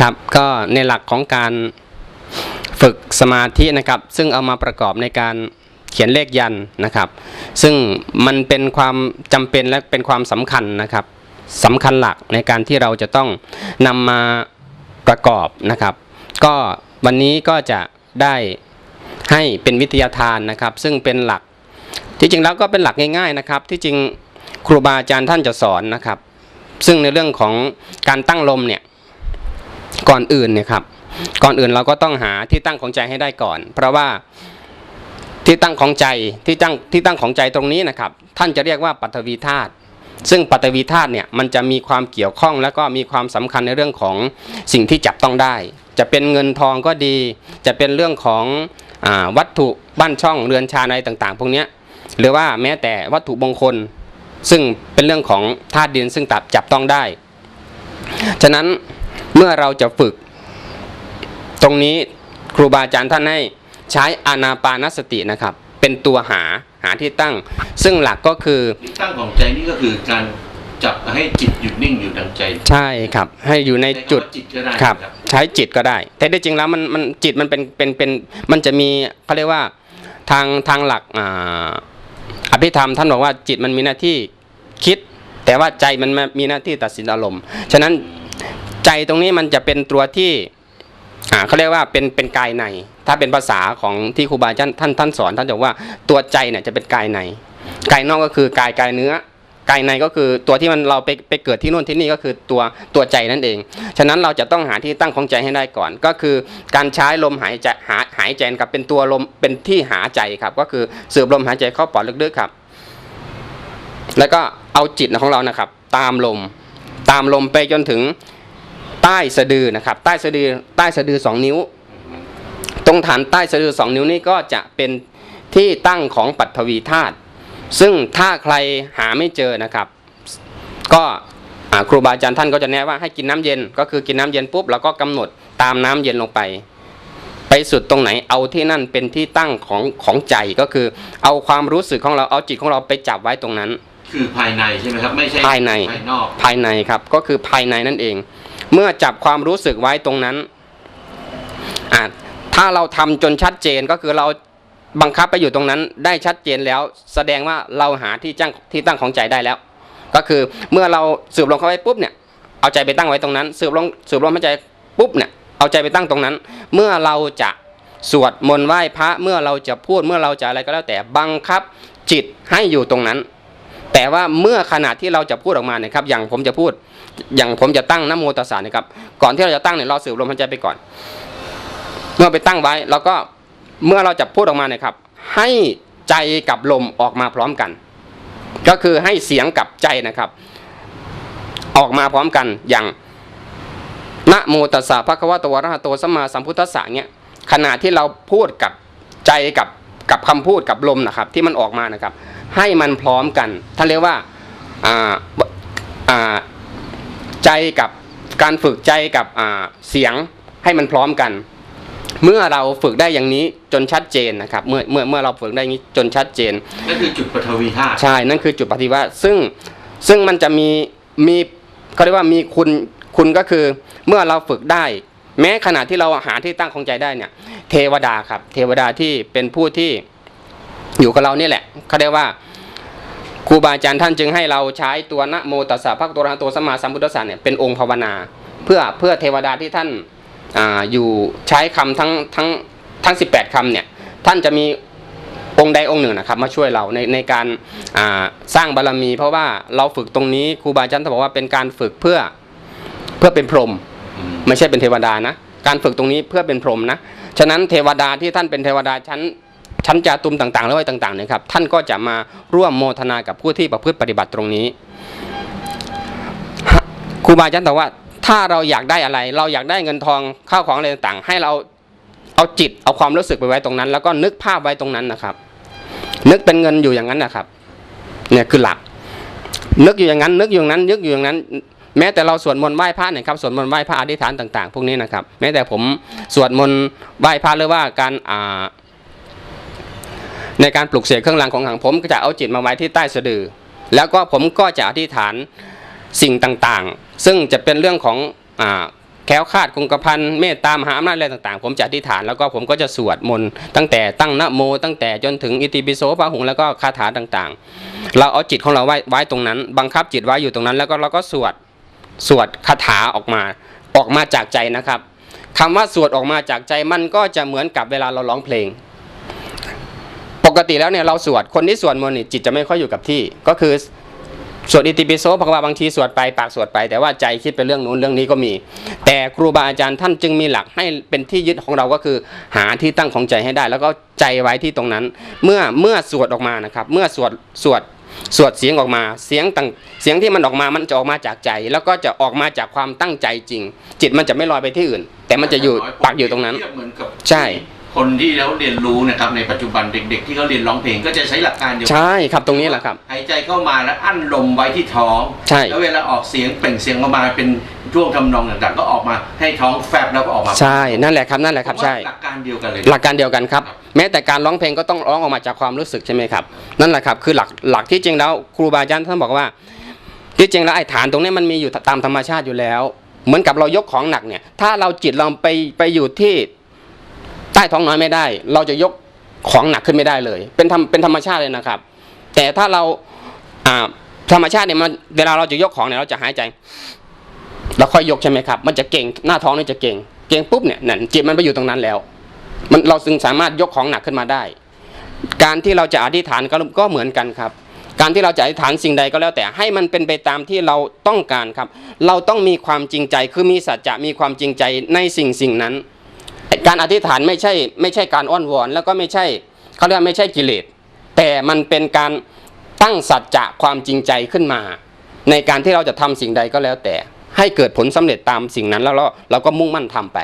ครับก็ในหลักของการฝึกสมาธินะครับ ซึ่งเอามาประกอบในการเขียนเลขยันนะครับ ซึ่งมันเป็นความจำเป็นและเป็นความสำคัญนะครับสำคัญหลักในการที่เราจะต้องนำมาประกอบนะครับ ก็วันนี้ก็จะได้ให้เป็นวิทยาทานนะครับ ซึ่งเป็นหลักที่จริงแล้วก็เป็นหลักง่ายๆนะครับ ที่จริงครูบาอาจารย์ท่านจะสอนนะครับ ซึ่งในเรื่องของการตั้งลมเนี่ย ก่อนอื่นเนี่ยครับ ก่อนอื่นเราก็ต้องหาที่ตั้งของใจให้ได้ก่อน เพราะว่าที่ตั้งของใจที่ตั้งที่ตั้งของใจตรงนี้นะครับ ท่านจะเรียกว่าปัตวีธาตุซึ่งปัตวีธาตุเนี่ยมันจะมีความเกี่ยวข้องแล้วก็มีความสำคัญในเรื่องของสิ่งที่จับต้องได้ จะเป็นเงินทองก็ดี จะเป็นเรื่องของอวัตถุบ้านช่องเรือนชานอะไรต่างๆ พวกนี้หรือว่าแม้แต่วัตถุมงคล ซึ่งเป็นเรื่องของธาตุดินซึ่งตับจับต้องได้ ฉะนั้น เมื่อเราจะฝึก ตรงนี้ครูบาอาจารย์ท่านให้ใช้อานาปานสตินะครับ เป็นตัวหาหาที่ตั้ง ซึ่งหลักก็คือที่ตั้งของใจนี่ก็คือการจับให้จิตหยุดนิ่งอยู่ดังใจ ใช่ครับ ให้อยู่ในจุดใช้คำว่าจิตก็ได้ครับ ใช้จิตก็ได้ แต่ที่จริงแล้วมันมันจิตมันเป็นเป็นเป็นมันจะมีเขาเรียกว่าทางทางหลักอ่าอภิธรรมท่านบอกว่าจิตมันมีหน้าที่คิด แต่ว่าใจมันมีหน้าที่ตัดสินอารมณ์ ฉะนั้น ใจตรงนี้มันจะเป็นตัวที่เขาเรียกว่าเป็นเป็นกายใน ถ้าเป็นภาษาของที่ครูบาอาจารย์ท่านท่านสอนท่านจะบอกว่าตัวใจเนี่ยจะเป็นกายใน กายนอกก็คือกายกายเนื้อกายในก็คือตัวที่มันเราไปไปเกิดที่นู่นที่นี่ก็คือตัวตัวใจนั่นเอง ฉะนั้นเราจะต้องหาที่ตั้งของใจให้ได้ก่อน ก็คือการใช้ลมหายใจหาหายใจกับเป็นตัวลมเป็นที่หาใจครับ ก็คือสูบลมหายใจเข้าปอดลึกๆครับ แล้วก็เอาจิตของเรานะครับ ตามลมตามลมไปจนถึง ต้สะดือนะครับ ใต้สะดือใต้สะดือสองนิ้ว ตรงฐานใต้สะดือสองนิ้วนี่ก็จะเป็นที่ตั้งของปัทวีธาตุซึ่งถ้าใครหาไม่เจอนะครับ ก็อ่าครูบาอาจารย์ท่านก็จะแนะว่าให้กินน้ำเย็นก็คือกินน้ำเย็นปุ๊บแล้วก็กำหนดตามน้ำเย็นลงไป ไปสุดตรงไหนเอาที่นั่นเป็นที่ตั้งของของใจก็คือ เอาความรู้สึกของเราเอาจิตของเราไปจับไว้ตรงนั้น คือภายในใช่ไหมครับไม่ใช่ภายในภายนอกภายในครับก็คือภายในนั่นเอง เมื่อจับความรู้สึกไว้ตรงนั้นอะถ้าเราทำจนชัดเจนก็คือเราบังคับไปอยู่ตรงนั้นได้ชัดเจนแล้ว แสดงว่าเราหาที่จ้งที่ตั้งของใจได้แล้ว ก็คือเมื่อเราสืบลงเข้าไปปุ๊บเนี่ยเอาใจไปตั้งไว้ตรงนั้น สืบลงสืบลงหายใจปุ๊บเนี่ยเอาใจไปตั้งตรงนั้น เมื่อเราจะสวดมนต์ไหว้พระเมื่อเราจะพูดเมื่อเราจะอะไรก็แล้วแต่บังคับจิตให้อยู่ตรงนั้น แต่ว่าเมื่อขณะที่เราจะพูดออกมาเนี่ยครับอย่างผมจะพูด อย่างผมจะตั้งนโมตัสสะนะครับ ก่อนที่เราจะตั้งเนี่ยเราสืบลมหายใจไปก่อน เมื่อไปตั้งไว้แล้วก็เมื่อเราจะพูดออกมาเนี่ยครับ ให้ใจกับลมออกมาพร้อมกัน ก็คือให้เสียงกับใจนะครับ ออกมาพร้อมกันอย่างนะโมตัสสะภะควะตอะระหะโตสัมมาสัมพุทธัสสะเนี่ยขณะที่เราพูดกับใจกับกับคำพูดกับลมนะครับ ที่มันออกมานะครับ ให้มันพร้อมกันท่านเรียกว่าอ่าอ่า ใจกับการฝึกใจกับอ่าเสียงให้มันพร้อมกัน เมื่อเราฝึกได้อย่างนี้จนชัดเจนนะครับ เมื่อเมื่อเมื่อเราฝึกได้อย่างนี้จนชัดเจนนั่นคือจุดปฐวีธาตุใช่นั่นคือจุดปฏิวัติซึ่งซึ่งมันจะมีมีเขาเรียกว่ามีคุณคุณก็คือเมื่อเราฝึกได้ แม้ขณะที่เราหาที่ตั้งของใจได้เนี่ยเทวดาครับ เทวดาที่เป็นผู้ที่อยู่กับเรานี่แหละเขาเรียกว่า ครูบาอาจารย์ท่านจึงให้เราใช้ตัวนะโมตัสสะภะคะตอะระหะโตสัมมาสัมพุทธัสเนี่ยเป็นองค์ภาวนา เพื่อเพื่อเทวดาที่ท่านอ่าอยู่ใช้คำทั้งทั้งทั้ง18คำเนี่ยท่านจะมีองค์ใดองค์หนึ่งนะครับมาช่วยเราในในการอ่าสร้างบารมี เพราะว่าเราฝึกตรงนี้ครูบาอาจารย์ท่านบอกว่าเป็นการฝึกเพื่อเพื่อเป็นพรหมอืมไม่ใช่เป็นเทวดานะการฝึกตรงนี้เพื่อเป็นพรหมนะฉะนั้นเทวดาที่ท่านเป็นเทวดาชั้น ชั้นจาตุมต่างๆ แล้วไว้ต่างๆนี่ยครับ ท่านก็จะมาร่วมโมทนากับผู้ที่ประพฤติปฏิบัติตรงนี้ครูบาอาจารย์บอกว่าถ้าเราอยากได้อะไร เราอยากได้เงินทองข้าวของอะไรต่างๆ ให้เราเอาจิตเอาความรู้สึกไปไว้ตรงนั้น แล้วก็นึกภาพไว้ตรงนั้นนะครับ นึกเป็นเงินอยู่อย่างนั้นนะครับ เนี่ยคือหลัก นึกอยู่อย่างนั้น นึกอยู่อย่างนั้น นึกอยู่อย่างนั้น แม้แต่เราสวดมนต์ไหว้พระเนี่ยครับสวดมนต์ไหว้พระอธิษฐานต่าง ๆ พวกนี้นะครับ แม้แต่ผมสวดมนต์ไหว้พระหรือว่าการอ่า ในการปลุกเสกเครื่องรางของขลังผมก็จะเอาจิตมาไว้ที่ใต้สะดือ แล้วก็ผมก็จะอธิษฐานสิ่งต่างๆ ซึ่งจะเป็นเรื่องของอาแคล้วคาดคงกระพันเมตตามหาอำนาจอะไรต่างๆ ผมจะอธิษฐานแล้วก็ผมก็จะสวดมนต์ตั้งแต่ตั้งนะโม ตั้งแต่จนถึงอิติปิโสพระหุงแล้วก็คาถาต่างๆ เราเอาจิตของเราไว้ไว้ตรงนั้น บังคับจิตไว้อยู่ตรงนั้น แล้วก็เราก็สวดสวดคาถาออกมาออกมาจากใจนะครับคำว่าสวดออกมาจากใจมันก็จะเหมือนกับเวลาเราร้องเพลง ปกติแล้วเนี่ยเราสวดคนที่สวดมนต์นี่จิตจะไม่ค่อยอยู่กับที่ ก็คือสวดอิติปิโสเพราะว่าบางทีสวดไปปากสวดไปแต่ว่าใจคิดไปเรื่องนู้นเรื่องนี้ก็มี แต่ครูบาอาจารย์ท่านจึงมีหลักให้เป็นที่ยึดของเราก็คือ หาที่ตั้งของใจให้ได้ แล้วก็ใจไว้ที่ตรงนั้น เมื่อเมื่อสวดออกมานะครับ เมื่อสวดสวดสวดเสียงออกมาเสียงต่างเสียงที่มันออกมามันจะออกมาจากใจ แล้วก็จะออกมาจากความตั้งใจจริง จิตมันจะไม่ลอยไปที่อื่น แต่มันจะอยู่ปักอยู่ตรงนั้นเทียบเหมือนกับใช่ คนที่เขาเรียนรู้นะครับในปัจจุบันเด็ก ๆ ที่เขาเรียนร้องเพลงก็จะใช้หลักการเดียวกันใช่ครับตรงนี้แหละครับ หายใจเข้ามาแล้วอั้นลมไว้ที่ท้องใช่แล้วเวลาออกเสียงเปล่งเสียงออกมาเป็นช่วงทำนองต่างๆ ก็ออกมาให้ท้องแฟบแล้วก็ออกมาใช่นั่นแหละครับนั่นแหละครับผมว่าใช่หลักการเดียวกันเลยหลักการเดียวกันครับ แม้แต่การร้องเพลงก็ต้องร้องออกมาจากความรู้สึกใช่ไหมครับนั่นแหละครับคือหลักหลักที่จริงแล้วครูบาอาจารย์ท่านบอกว่า ที่จริงแล้วไอ้ฐานตรงนี้มันมีอยู่ตามธรรมชาติอยู่แล้ว เหมือนกับเรายกของหนักเนี่ยถ้าเราจิตเราไปไปอยู่ที่ใต้ท้องน้อยไม่ได้ เราจะยกของหนักขึ้นไม่ได้เลย เป็นธรรมเป็นธรรมชาติเลยนะครับ แต่ถ้าเราธรรมชาติเนี่ยมันเวลาเราจะยกของเนี่ยเราจะหายใจแล้วค่อยยกใช่ไหมครับ มันจะเก่งหน้าท้องนี่จะเก่ง เก่งปุ๊บเนี่ยนั่นจิตมันไปอยู่ตรงนั้นแล้ว มันเราจึงสามารถยกของหนักขึ้นมาได้ การที่เราจะอธิษฐานก็ก็เหมือนกันครับ การที่เราจะอธิษฐานสิ่งใดก็แล้วแต่ให้มันเป็นไปตามที่เราต้องการครับ เราต้องมีความจริงใจคือมีสัจจะมีความจริงใจในสิ่งสิ่งนั้น การอธิษฐานไม่ใช่ไม่ใช่การอ้อนวอน แล้วก็ไม่ใช่เขาเรียกไม่ใช่กิเลส แต่มันเป็นการตั้งสัจจะความจริงใจขึ้นมา ในการที่เราจะทำสิ่งใดก็แล้วแต่ ให้เกิดผลสำเร็จตามสิ่งนั้นแล้วเราเราก็มุ่งมั่นทำไป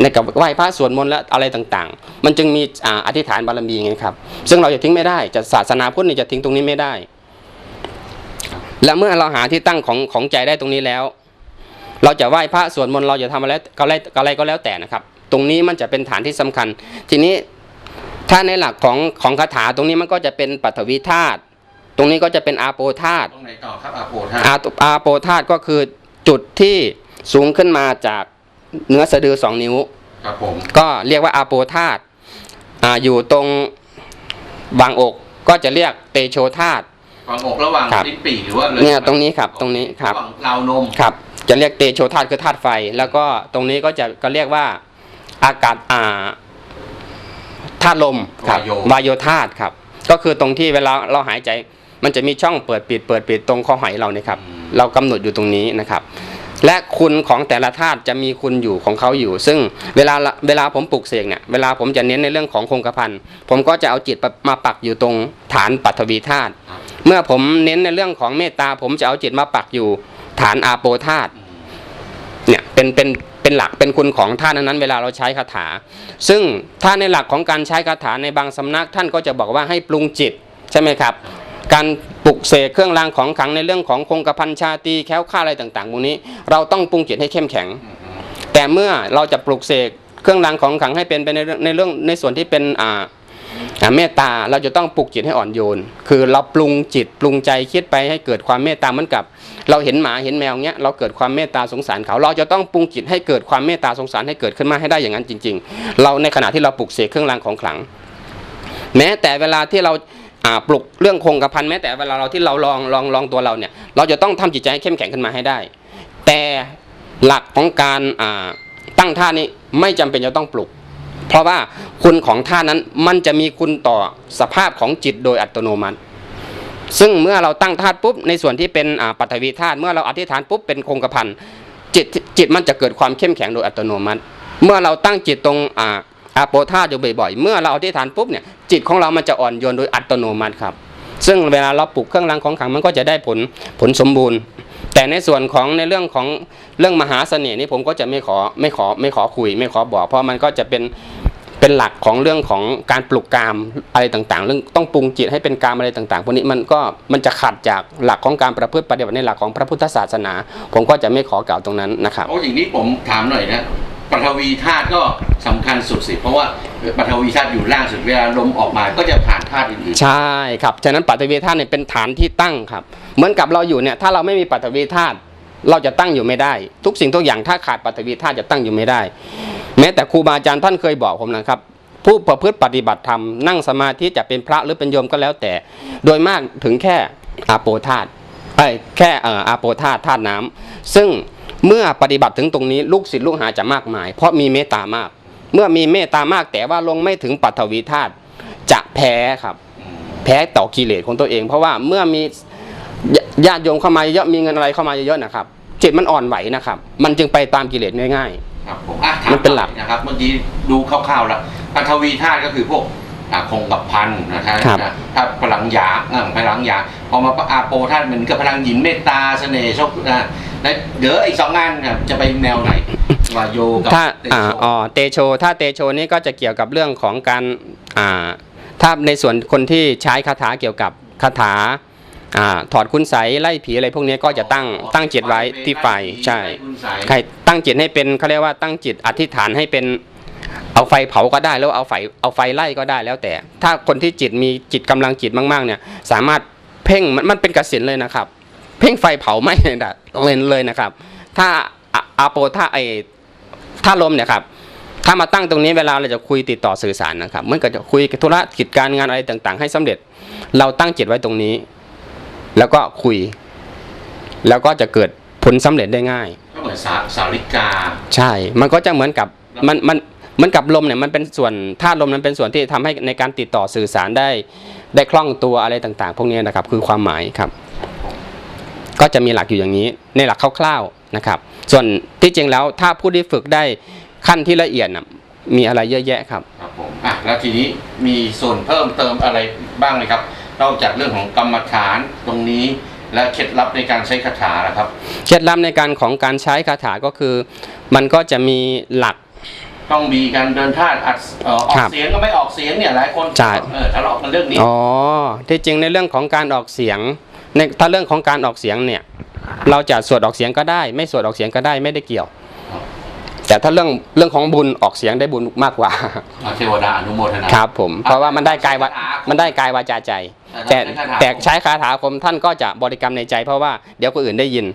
ในกับไหว้พระสวดมนต์และอะไรต่างๆ มันจึงมีออธิษฐานบารมีไงครับ ซึ่งเราจะทิ้งไม่ได้จะศาสนาพุทธนี่จะทิ้งตรงนี้ไม่ได้ และเมื่อเราหาที่ตั้งของของใจได้ตรงนี้แล้ว เราจะไหว้พระสวดมนต์เราจะทำอะไรก็อะไรก็อะไรก็แล้วแต่นะครับ ตรงนี้มันจะเป็นฐานที่สำคัญ ทีนี้ถ้าในหลักของของคาถาตรงนี้มันก็จะเป็นปัทวีธาตุตรงนี้ก็จะเป็นอาโปธาตุตรงไหนต่อครับอาโปท่าอาตุอาโปธาตุก็คือจุดที่สูงขึ้นมาจากเนื้อสะดือสองนิ้วครับผมก็เรียกว่าอาโปธาตุอ่าอยู่ตรงวางอกก็จะเรียกเตโชธาตุวางอกระหว่างครับลิ้นปี่หรือว่าเลยเนี่ยตรงนี้ครับตรงนี้ครับะหว่างราวนมครับ จะเรียกเตโชธาตุคือธาตุไฟ แล้วก็ตรงนี้ก็จะก็เรียกว่า อากาศอ่าธาตุลมครับวายโยวายโยธาตุครับ ก็คือตรงที่เวลาเราหายใจ มันจะมีช่องเปิดปิด เปิดปิดตรงคอหอยเราเนี่ยครับเรากำหนดอยู่ตรงนี้นะครับ และคุณของแต่ละธาตุจะมีคุณอยู่ของเขาอยู่ ซึ่งเวลาเวลาผมปลุกเสกเนี่ยเวลาผมจะเน้นในเรื่องของคงกระพันผมก็จะเอาจิตมาปักอยู่ตรงฐานปัทวีธาตุครับ เมื่อผมเน้นในเรื่องของเมตตา ผมจะเอาจิตมาปักอยู่ฐานอาโปธาตุ เนี่ยเป็นเป็น เป็นหลักเป็นคุณของธาตุนั้นเวลาเราใช้คาถา ซึ่งถ้าในหลักของการใช้คาถาในบางสำนักท่านก็จะบอกว่าให้ปรุงจิตใช่ไหมครับ การปลุกเสกเครื่องรางของขลังในเรื่องของคงกระพันชาตีแค้วค่าดอะไรต่างๆพวกนี้ เราต้องปรุงจิตให้เข้มแข็ง แต่เมื่อเราจะปลุกเสกเครื่องรางของขลังให้เป็นไปในเรื่องในเรื่องในส่วนที่เป็นอ่าเมตตาเราจะต้องปลุกจิตให้อ่อนโยน คือเราปรุงจิตปรุงใจคิดไปให้เกิดความเมตตาเหมือนกับ เราเห็นหมาเห็นแมวเงี้ยเราเกิดความเมตตาสงสารเขา เราจะต้องปรุงจิตให้เกิดความเมตตาสงสารให้เกิดขึ้นมาให้ได้อย่างนั้นจริง ๆ เราในขณะที่เราปลุกเสกเครื่องรางของขลัง แม้แต่เวลาที่เราปลุกเรื่องคงกระพันแม้แต่เวลาเราที่เราลองลองลองตัวเราเนี่ย เราจะต้องทำจิตใจให้เข้มแข็งขึ้นมาให้ได้ แต่หลักของการตั้งท่านี้ไม่จำเป็นจะต้องปลุก เพราะว่าคุณของท่านั้นมันจะมีคุณต่อสภาพของจิตโดยอัตโนมัติ ซึ่งเมื่อเราตั้งธาตุปุ๊บในส่วนที่เป็นปัทวีธาตุเมื่อเราอธิษฐานปุ๊บเป็นคงกระพันจิตจิตมันจะเกิดความเข้มแข็งโดยอัตโนมัติ เมื่อเราตั้งจิตตรงอ่าอาโปธาตุอยู่บ่อยๆ เมื่อเราอธิษฐานปุ๊บเนี่ยจิตของเรามันจะอ่อนโยนโดยอัตโนมัติครับ ซึ่งเวลาเราปลุกเครื่องรางของขลังมันก็จะได้ผลผลสมบูรณ์ แต่ในส่วนของในเรื่องของเรื่องมหาเสน่ห์นี่ผมก็จะไม่ขอไม่ขอไม่ขอคุย ไม่ขอบอก เพราะมันก็จะเป็น เป็นหลักของเรื่องของการปลุกกามอะไรต่างๆ เรื่องต้องปรุงจิตให้เป็นกามอะไรต่างๆพวกนี้มันก็มันจะขัดจากหลักของการประพฤติปฏิบัติในหลักของพระพุทธศาสนา ผมก็จะไม่ขอกล่าวตรงนั้นนะครับโอ้อย่างนี้ผมถามหน่อยนะปฐวีธาตุก็สำคัญสุดสิเพราะว่าปฐวีธาตุอยู่ล่างสุดเวลาลมออกมาก็จะผ่านธาตุอื่นใช่ครับฉะนั้นปัตตวีธาตุเนี่ยเป็นฐานที่ตั้งครับ เหมือนกับเราอยู่เนี่ยถ้าเราไม่มีปัตตวีธาตุ เราจะตั้งอยู่ไม่ได้ ทุกสิ่งทุกอย่างถ้าขาดปฐวีธาตุจะตั้งอยู่ไม่ได้ แม้แต่ครูบาอาจารย์ท่านเคยบอกผมนะครับ ผู้ประพฤติปฏิบัติธรรมนั่งสมาธิจะเป็นพระหรือเป็นโยมก็แล้วแต่ โดยมากถึงแค่อาโปธาตุเอ้แค่อาโปธาตุธาตุน้ำซึ่งเมื่อปฏิบัติถึงตรงนี้ลูกศิษย์ลูกหาจะมากมาย เพราะมีเมตตามาก เมื่อมีเมตตามากแต่ว่าลงไม่ถึงปัทวีธาตุจะแพ้ครับ แพ้ต่อกิเลสของตัวเอง เพราะว่าเมื่อมี ญญาติโยมเข้ามาเยอะมีเงินอะไรเข้ามาเยอะๆนะครับจิตมันอ่อนไหวนะครับ มันจึงไปตามกิเลสง่ายครับผมอะถามันเป็นหลักอยนะครับ เมื่อกี้ดูคร่าวๆแล้วปัทวีธาตุก็คือพวกอ่าคงกับพันนะครับครับนะถ้าพลังหยางอ่าพลังหยางพอมาอาโปธาตุเหมือนกับพลังหยินเมตตาเสน่ห์โชคนะแล้วเดี๋ยวอีกสองงานครับจะไปแนวไหนวายโยกับๆถ้าเตอ่าโชอ๋อเตโชถ้าเตโชนี่ก็จะเกี่ยวกับเรื่องของการอ่าถ้าในส่วนคนที่ใช้คาถาเกี่ยวกับคาถา อ่าถอดคุณใสยไล่ผีอะไรพวกนี้ก็จะตั้งตั้งจิตไว้ที่ไฟใช่คุณสายใครตั้งจิตให้เป็นเขาเรียกว่าตั้งจิตอธิษฐานให้เป็นเอาไฟเผาก็ได้แล้วเอาไฟเอาไฟไล่ก็ได้แล้วแต่ ถ้าคนที่จิตมีจิตกำลังจิตมากๆเนี่ย สามารถเพ่งมันมันเป็นกสินเลยนะครับ เพ่งไฟเผาไหม้เลยนะเลยเลยนะครับ ถ้าอะอาโปถ้าไอถ้าลมเนี่ยครับถ้ามาตั้งตรงนี้เวลาเราจะคุยติดต่อสื่อสารนะครับเมื่อก็จะคุยธุระกิจการงานอะไรต่าง ๆ ให้สำเร็จ เราตั้งจิตไว้ตรงนี้ แล้วก็คุย แล้วก็จะเกิดผลสำเร็จได้ง่ายก็เหมือนสาสาริกา ใช่ มันก็จะเหมือนกับมันมันเหมันกับลมเนี่ยมันเป็นส่วนธาตุลมนั้นเป็นส่วนที่ทำให้ในการติดต่อสื่อสารได้ได้คล่องตัวอะไรต่าง ๆ พวกนี้นะครับ คือความหมายครับ ก็จะมีหลักอยู่อย่างนี้ ในหลักคร่าวๆนะครับ ส่วนที่จริงแล้วถ้าผู้ที่ฝึกได้ขั้นที่ละเอียดน่ะมีอะไรเยอะแยะครับครับผมอะแล้วทีนี้มีส่วนเพิ่มเติมอะไรบ้างไหมครับ นอกจากเรื่องของกรรมฐานตรงนี้ และเคล็ดลับในการใช้คาถาล่ะครับ เคล็ดลับในการของการใช้คาถาก็คือ มันก็จะมีหลักต้องมีการเดินท่าตุอัดเอ่อออครักบเสียงก็ไม่ออกเสียงเนี่ยหลายคนใช่ เออทะเลาะกันเรื่องนี้ อ๋อที่จริงในเรื่องของการออกเสียงในถ้าเรื่องของการออกเสียงเนี่ย เราจะสวดออกเสียงก็ได้ ไม่สวดออกเสียงก็ได้ไม่ได้เกี่ยว แต่ถ้าเรื่องเรื่องของบุญออกเสียงได้บุญมากกว่าเอาเทวดาอนุโมทนาครับผมเพราะว่ามันได้กายวามันได้กายวาจาใจ แต่แต่ใช้คาถาอาคมท่านก็จะบริกรรมในใจ เพราะว่าเดี๋ยวคนอื่นได้ยิน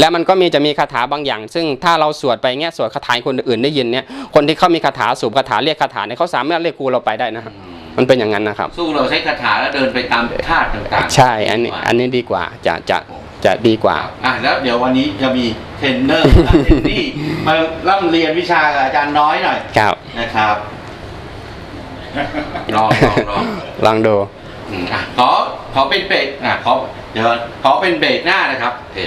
แล้วมันก็มีจะมีคาถาบางอย่าง ซึ่งถ้าเราสวดไปเงี้ยสวดคาถาให้คนอื่นได้ยินเนี่ยคนที่เขามีคาถาสูบคาถาเรียกคาถาเนี่ยเขาสามารถเรียกครูเราไปได้นะครับอืมมันเป็นอย่างนั้นนะครับ สู้เราใช้คาถาแล้วเดินไปตามธาตุต่างๆ ใช่ อันนี้ อันนี้ดีกว่า จะ จะ จะดีกว่า อะแล้วเดี๋ยววันนี้จะมีเทรนเนอร์เทรนนี่มาร่ำเรียนวิชากับอาจารย์น้อยหน่อยครับ นะครับลองลองลองลองดู อืมอะขอขอเป็นเบรกอะขอเดี๋ยวขอเป็นเบรกหน้านะครับโอเค